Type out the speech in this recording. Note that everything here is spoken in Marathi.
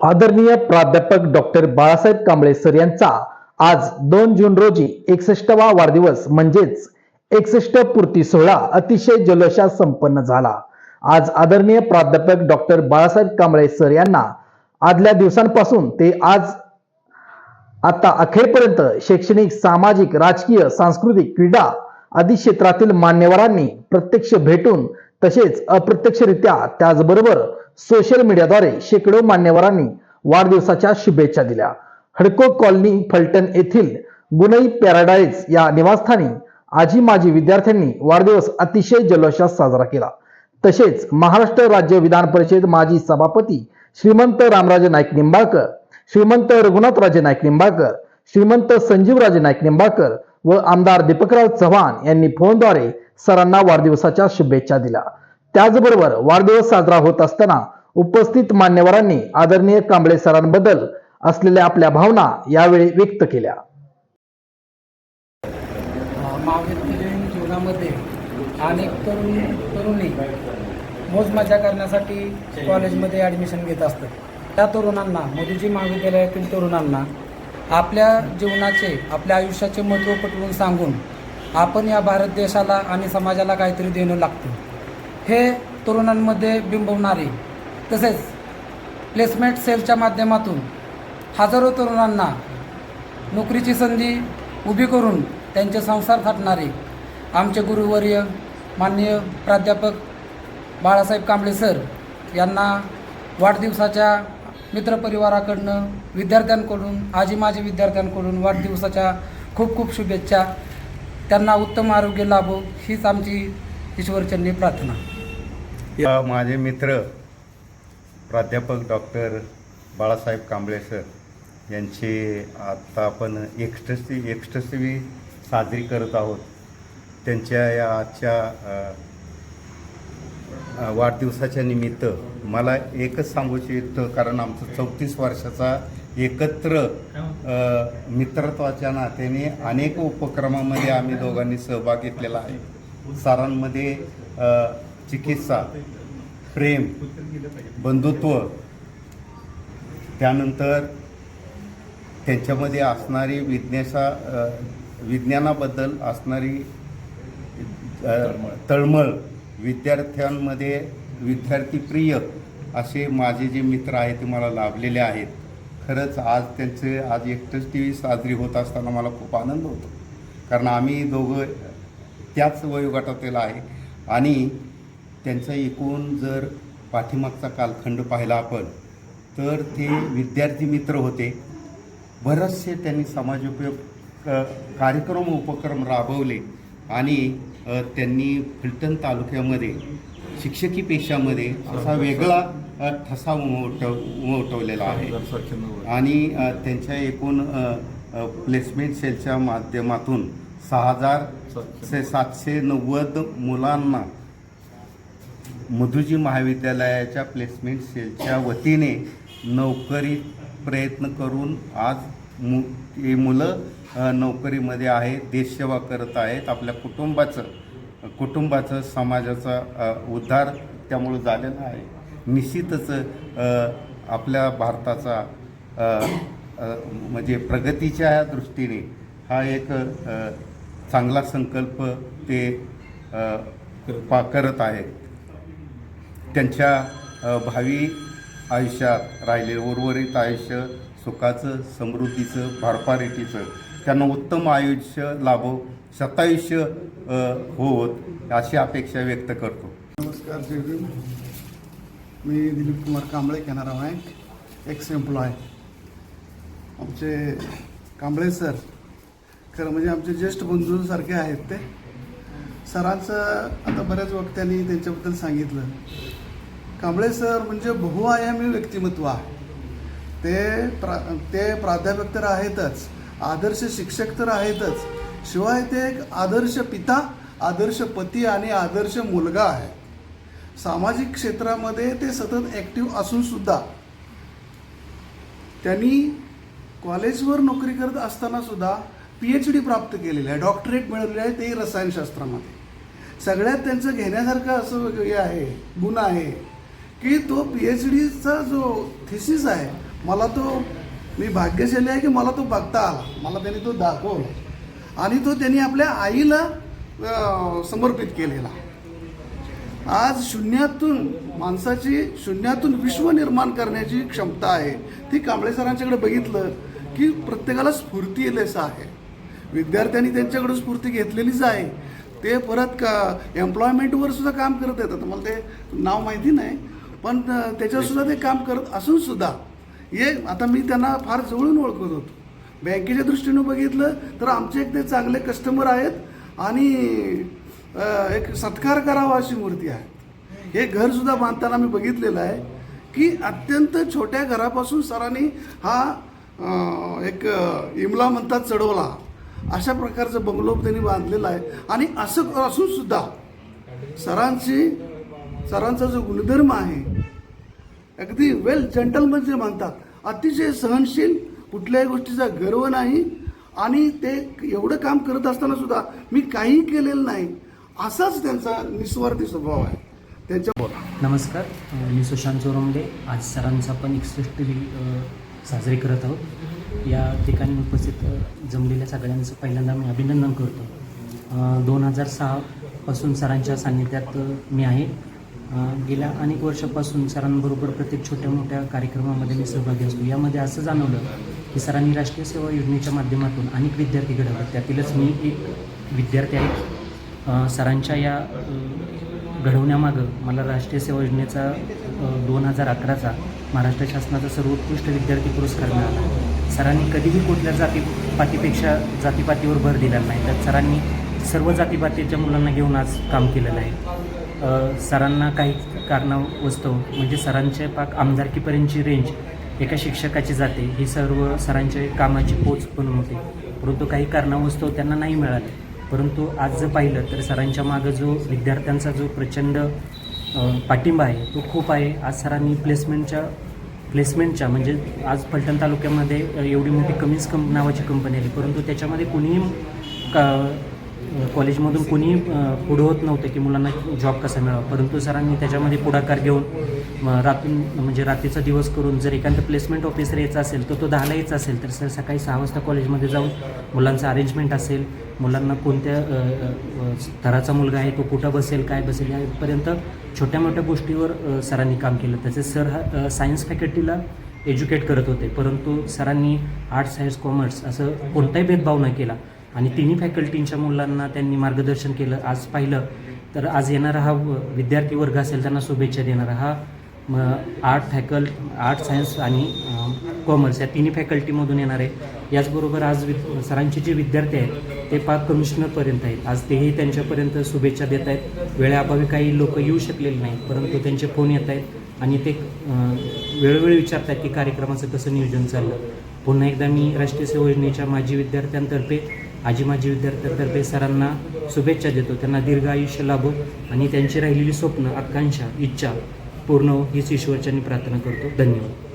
आदरणीय प्राध्यापक डॉक्टर बाळासाहेब कांबळे सर यांचा आज दोन जून रोजी एकसष्टवा वाढदिवस म्हणजेच एकसष्ट पूर्ती सोहळा अतिशय जल्लोषात संपन्न झाला. आज आदरणीय प्राध्यापक डॉक्टर बाळासाहेब कांबळे सर यांना आदल्या दिवसांपासून ते आज आता अखेरपर्यंत शैक्षणिक सामाजिक राजकीय सांस्कृतिक क्रीडा आदी क्षेत्रातील मान्यवरांनी प्रत्यक्ष भेटून तसेच अप्रत्यक्षरित्या त्याचबरोबर सोशल मीडियाद्वारे शेकडो मान्यवरांनी वाढदिवसाच्या शुभेच्छा दिल्या. हडको कॉलनी फलटण येथील गुनई पॅराडाईज या निवासस्थानी आजी माजी विद्यार्थ्यांनी वाढदिवस अतिशय जल्लोषात साजरा केला. तसेच महाराष्ट्र राज्य विधान परिषद माजी सभापती श्रीमंत रामराजे नाईक निंबाळकर श्रीमंत रघुनाथराजे नाईक निंबाळकर श्रीमंत संजीवराजे नाईक निंबाळकर व आमदार दीपकराव चव्हाण यांनी फोनद्वारे सरांना वाढदिवसाच्या शुभेच्छा दिल्या. त्याचबरोबर वाढदिवस साजरा होत असताना उपस्थित मान्यवरांनी आदरणीय कांबळे सरांबद्दल असलेल्या आपल्या भावना यावेळी व्यक्त केल्या. महाविद्यालयीन जीवनामध्ये अनेक तरुण तरुणी मोज मजा करण्यासाठी कॉलेजमध्ये ॲडमिशन घेत असतात. त्या तरुणांना मोदीजी महाविद्यालयातील तरुणांना आपल्या जीवनाचे आपल्या आयुष्याचे महत्त्व पटवून सांगून आपण या भारत देशाला आणि समाजाला काहीतरी देणं लागतं. हे तरुणांमध्ये बिंबवणारे तसेच प्लेसमेंट सेलच्या माध्यमातून हजारो तरुणांना नोकरीची संधी उभी करून त्यांचे संसार थाटणारे आमचे गुरुवर्य माननीय प्राध्यापक बाळासाहेब कांबळे सर यांना वाढदिवसाच्या मित्रपरिवाराकडनं विद्यार्थ्यांकडून आजी माझे विद्यार्थ्यांकडून वाढदिवसाच्या खूप खूप शुभेच्छा. त्यांना उत्तम आरोग्य लाभो हीच आमची ईश्वरचरणी प्रार्थना. या माझे मित्र प्राध्यापक डॉक्टर बाळासाहेब कांबळे सर यांची आत्ता आपण एकसष्टी एकसष्टवी साजरी करत आहोत. त्यांच्या या आजच्या वाढदिवसाच्या निमित्त मला एकच सांगू इच्छितो कारण आमचं चौतीस वर्षाचा एकत्र मित्रत्वाच्या नात्याने अनेक उपक्रमामध्ये आम्ही दोघांनी सहभाग घेतलेला आहे. सरांमध्ये चिकित्सा प्रेम बंधुत्व त्यानंतर त्यांच्यामध्ये असणारी विज्ञासा विज्ञानाबद्दल असणारी तळमळ. विद्यार्थ्यांमध्ये विद्यार्थीप्रिय असे माझे जे मित्र आहेत ते मला लाभलेले आहेत. खरंच आज त्यांचे आज एकटंच टी व्ही साजरी होत असताना मला खूप आनंद होतो. कारण आम्ही दोघं त्याच वयोगटातील आहे आणि त्यांचा एकूण जर पाठीमागचा कालखंड पाहिला आपण तर ते विद्यार्थी मित्र होते. बरेचसे त्यांनी समाजोपयोग कार्यक्रम उपक्रम राबवले आणि त्यांनी फलटण तालुक्यामध्ये शिक्षकी पेशामध्ये असा वेगळा ठसा उमटव उमटवलेला आहे. आणि त्यांच्या एकूण प्लेसमेंट सेलच्या माध्यमातून सहा हजार सातशे नव्वद मुलांना मधुजी महाविद्यालयाच्या प्लेसमेंट सेलच्या वतीने नोकरी प्रयत्न करून आज मु हे मुलं नोकरीमध्ये आहेत देशसेवा करत आहेत आपल्या कुटुंबाचं. कुटुंबाचं समाजाचा उद्धार त्यामुळं झालेला आहे. निश्चितच आपल्या भारताचा म्हणजे प्रगतीच्या दृष्टीने हा एक चांगला संकल्प ते पा करत आहेत. त्यांच्या भावी आयुष्यात राहिले उर्वरित आयुष्य सुखाचं समृद्धीचं भारपारेटीचं त्यांना उत्तम आयुष्य लाभो शतायुष्य होत अशी अपेक्षा व्यक्त करतो. नमस्कार मी Dilip Kumar Kamble Canara bank ex employee आमचे कांबळे सर खरं म्हणजे आमचे ज्येष्ठ बंधूसारखे आहेत ते. सरांचं आता बऱ्याच वक्त्यांनी त्यांच्याबद्दल सांगितलं. कांबळे सर म्हणजे बहुआयामी व्यक्तिमत्व आहे. ते प्रा ते प्राध्यापक तर आहेतच आदर्श शिक्षक तर आहेतच. शिवाय ते एक आदर्श पिता आदर्श पती आणि आदर्श मुलगा आहे. सामाजिक क्षेत्रामध्ये ते सतत ॲक्टिव्ह असूनसुद्धा त्यांनी कॉलेजवर नोकरी करत असताना सुद्धा पी एच डी प्राप्त केलेली आहे. डॉक्टरेट मिळवलेली आहे तेही रसायनशास्त्रामध्ये. सगळ्यात त्यांचं घेण्यासारखं असं हे आहे गुण आहे की तो पी एच डीचा जो थिसिस आहे मला तो मी भाग्यशाली आहे की मला तो बघता आला. मला त्यांनी तो दाखवला. आणि तो त्यांनी आपल्या आईला समर्पित केलेला. आज शून्यातून माणसाची शून्यातून विश्व निर्माण करण्याची क्षमता आहे. ती कांबळे सरांच्याकडे बघितलं की प्रत्येकाला स्फूर्ती येलेसं आहे. विद्यार्थ्यांनी त्यांच्याकडून स्फूर्ती घेतलेलीच आहे. ते परत का एम्प्लॉयमेंटवर सुद्धा काम करत येतात. मला ते नाव माहिती नाही. पण त्याच्यावर सुद्धा ते काम करत असून सुद्धा हे आता मी त्यांना फार जवळून ओळखत होतो. बँकेच्या दृष्टीनं बघितलं तर आमचे एक ते चांगले कस्टमर आहेत आणि एक सत्कार करावा अशी मूर्ती आहे. हे घरसुद्धा बांधताना मी बघितलेलं आहे की अत्यंत छोट्या घरापासून सरांनी हा एक इमला म्हणतात चढवला. अशा प्रकारचं बंगलो त्यांनी बांधलेला आहे. आणि असं असूनसुद्धा सरांची सरांचा जो गुणधर्म आहे अगदी वेल जंटलमन जे मानतात. अतिशय सहनशील कुठल्याही गोष्टीचा गर्व नाही आणि ते एवढं काम करत असताना सुद्धा मी काही केलेलं नाही असाच त्यांचा निस्वार्थी स्वभाव आहे. त्यांच्या हो, नमस्कार. मी सुशांत चोरमडे आज सरांचा पण एकसष्ट साजरी करत आहोत. या ठिकाणी उपस्थित जमलेल्या सगळ्यांचं पहिल्यांदा मी अभिनंदन करतो. दोन हजार सहापासून सरांच्या सान्निध्यात मी आहे. गेल्या अनेक वर्षापासून सरांबरोबर प्रत्येक छोट्या मोठ्या कार्यक्रमामध्ये मी सहभागी असतो. यामध्ये असं जाणवलं की सरांनी राष्ट्रीय सेवा योजनेच्या माध्यमातून अनेक विद्यार्थी घडवले. त्यातीलच मी एक विद्यार्थी आहे. सरांच्या या घडवण्यामागं मला राष्ट्रीय सेवा योजनेचा दोन हजार अकराचा महाराष्ट्र शासनाचा सर्वोत्कृष्ट विद्यार्थी पुरस्कार मिळाला. सरांनी कधीही कुठल्या जातीपातीपेक्षा जातीपातीवर भर दिला नाही. तर सरांनी सर्व जातीपातीच्या मुलांना घेऊन आज काम केलेलं आहे. सरांना काही कारणावस्तव म्हणजे सरांचे पाक आमदारकीपर्यंतची रेंज एका शिक्षकाची जाते ही सर्व सरांच्या कामाची पोच पण होते. परंतु काही कारणावस्तव त्यांना नाही मिळाले. परंतु आज जर पाहिलं तर सरांच्या मागं जो विद्यार्थ्यांचा जो प्रचंड पाठिंबा आहे तो खूप आहे. आज सरांनी प्लेसमेंटच्या प्लेसमेंटच्या म्हणजे आज फलटण तालुक्यामध्ये एवढी मोठी कमीज कंप नावाची कंपनी आली. परंतु त्याच्यामध्ये कुणीही का कॉलेजमधून कुणीही पुढं होत नव्हतं की मुलांना जॉब कसा मिळावा. परंतु सरांनी त्याच्यामध्ये पुढाकार घेऊन म, रातून म्हणजे रात्रीचा दिवस करून जर एखादं प्लेसमेंट ऑफिसर यायचा असेल तर तो दहाला यायचा असेल तर सर सकाळी सहा वाजता कॉलेजमध्ये जाऊन मुलांचं अरेंजमेंट असेल मुलांना कोणत्या अ, स्तराचा मुलगा आहे तो कुठं बसेल काय बसेल यापर्यंत छोट्या मोठ्या गोष्टीवर सरांनी काम केलं. तसेच सर हा सायन्स फॅकल्टीला एज्युकेट करत होते. परंतु सरांनी आर्ट्स सायन्स कॉमर्स असं कोणताही भेदभाव न केला. आणि तिन्ही फॅकल्टींच्या मुलांना त्यांनी मार्गदर्शन केलं. आज पाहिलं तर आज येणारा हा व- विद्यार्थी वर्ग असेल त्यांना शुभेच्छा देणारा हा म आर्ट फॅकल आर्ट सायन्स आणि कॉमर्स या तिन्ही फॅकल्टीमधून येणार आहे. याचबरोबर आज वि सरांचे जे विद्यार्थी आहेत ते पाक कमिशनरपर्यंत आहेत. आज तेही त्यांच्यापर्यंत शुभेच्छा देत आहेत. वेळेअभावी काही लोक येऊ शकलेले नाहीत परंतु त्यांचे फोन येत आहेत आणि ते वेळोवेळी वेळोवेळी विचारतात की कार्यक्रमाचं कसं नियोजन चाललं. पुन्हा एकदा मी राष्ट्रीय सेवा योजनेच्या माजी विद्यार्थ्यांतर्फे आजी माजी विद्यार्थ्यांतर्फे सरांना शुभेच्छा देतो. त्यांना दीर्घ आयुष्य लाभो आणि त्यांची राहिलेली स्वप्न आकांक्षा इच्छा पूर्ण हो, हीच ईश्वरच्यांनी प्रार्थना करतो. धन्यवाद.